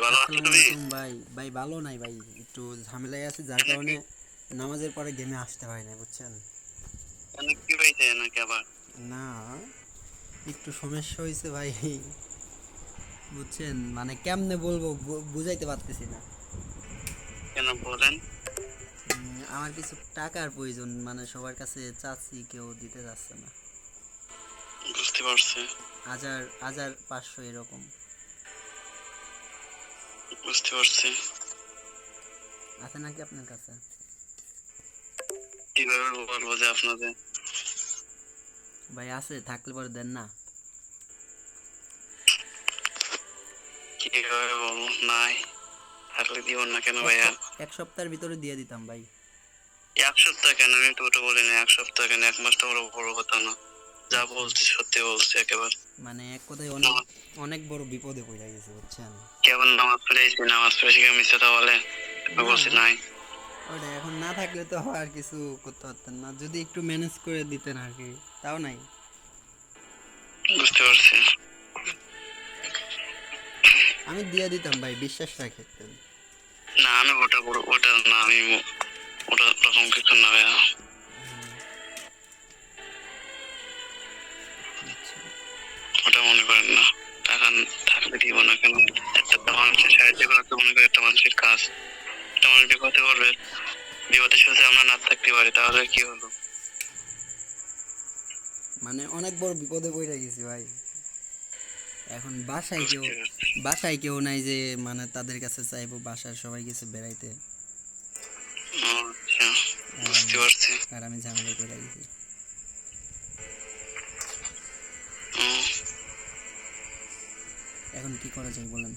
ভাই ভালো আছো তুমি ভাই। ভাই ভালো নাই ভাই। একটু ঝামেলায় আছে যার কারণে নামাজের পরে গেমে আসতে পারি না বুঝছেন? কি হয়েছে নাকি আবার? না একটু সমস্যা হয়েছে ভাই। বুঝছেন? মানে কেমনে বলব বুঝাইতে পারতেছি না। কেন বলেন? আমার কিছু টাকার প্রয়োজন মানে সবার কাছে চাচ্ছি কেউ দিতে যাচ্ছে না। বুঝতে পারছি। হাজার হাজার পাঁচশো এরকম। বুঝতে পারছি। আছে নাকি আপনার কাছে? কীভাবে বলব যে আপনাদের? ভাই আছে থাকলে পরে দেন না। কীভাবে বলব? নাই। থাকলে দিব না কেন ভাইয়া? এক সপ্তাহের ভিতরে দিয়ে দিতাম ভাই। এক সপ্তাহ কেন? আমি তো ওটা বলি না এক সপ্তাহ কেন? এক মাসটা বড় বড় কথা না। যা বলছি সত্যি বলছি একেবারে। মানে এক কথায় অনেক অনেক বড় বিপদে পড়ে গেছে বুঝছেন? কেবল নামাজ পড়েছি নামাজ পড়েছি কেউ মিথ্যে কথা বলে? আমি বলছি নাই। ওটা এখন না থাকলে তো আর কিছু করতে পারতেন না। যদি একটু ম্যানেজ করে দিতেন আর কি তাও নাই। বুঝতে পারছি। আমি দিয়ে দিতাম ভাই বিশ্বাস রাখতেন না আমি ওটা ওটা না আমি ওটা রকম কিছু না ভাইয়া। বিপদের সাথে আমরা না থাকতে পারি তাহলে কি হলো? মানে অনেক বড় বিপদে পড়ে গেছি ভাই। এখন বাসায় কেউ বাসায় কেউ নাই যে মানে তাদের কাছে চাইব বাসার সবাই গেছে বেড়াইতে। আচ্ছা বুঝতে পারছি। আর আমি ঝামেলায় পড়ে গেছি। এখন কি করা যায় বলেন?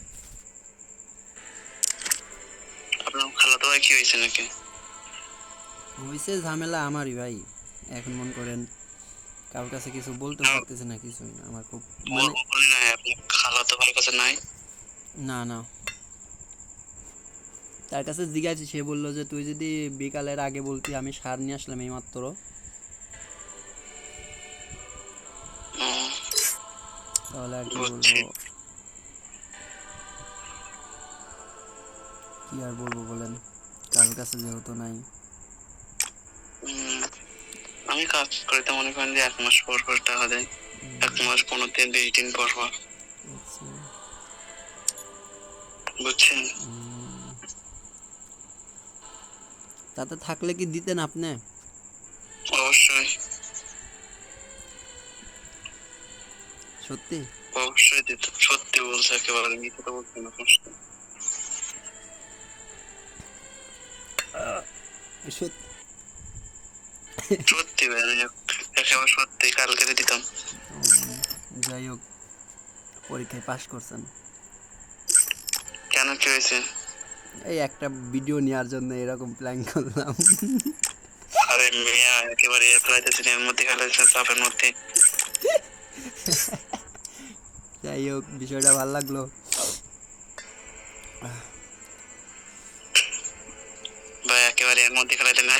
আপনার খালাতো ভাই কি হয়েছে নাকি? হয়েছে ঝামেলা আমারই ভাই। এখন মন করেন কারোর কাছে কিছু বলতে পারতেছে না কিছুই না। আমার খুব মানে খালাতো ভাইয়ের কাছে নাই? না না। তার কাছে জিজ্ঞাসি সে বলল যে তুই যদি বিকালের আগে বলতি আমি সার নিয়ে আসলাম এই মাত্র তাহলে আর কি বলব? কি আর বলব বলেন? কারোর কাছে যেহেতু নাই। আমি কাজ করি তো মনে করেন যে এক মাস পর পর টাকা দেয় এক মাস পনেরো দিন বিশ দিন পর পর। আচ্ছা। বুঝছেন? তাতে থাকলে কি দিতেন আপনি? অবশ্যই। সত্যি? অবশ্যই দিত। সত্যি বলছে একেবারে মিথ্যে তো বলছি না সত্যি। সত্যি ভাই একেবারে সত্যি কালকে দিতাম। যাই হোক পরীক্ষায় পাশ করছেন। কেন কি হয়েছে? এই একটা ভিডিও নেওয়ার জন্য এরকম প্ল্যান করলাম। আরে মেয়া একেবারে ফেলাইতেছি এর মধ্যে খেলাইতেছে চাপের মধ্যে। যাই হোক বিষয়টা ভালো লাগল। ভাই একেবারে এর মধ্যে খেলাইতে না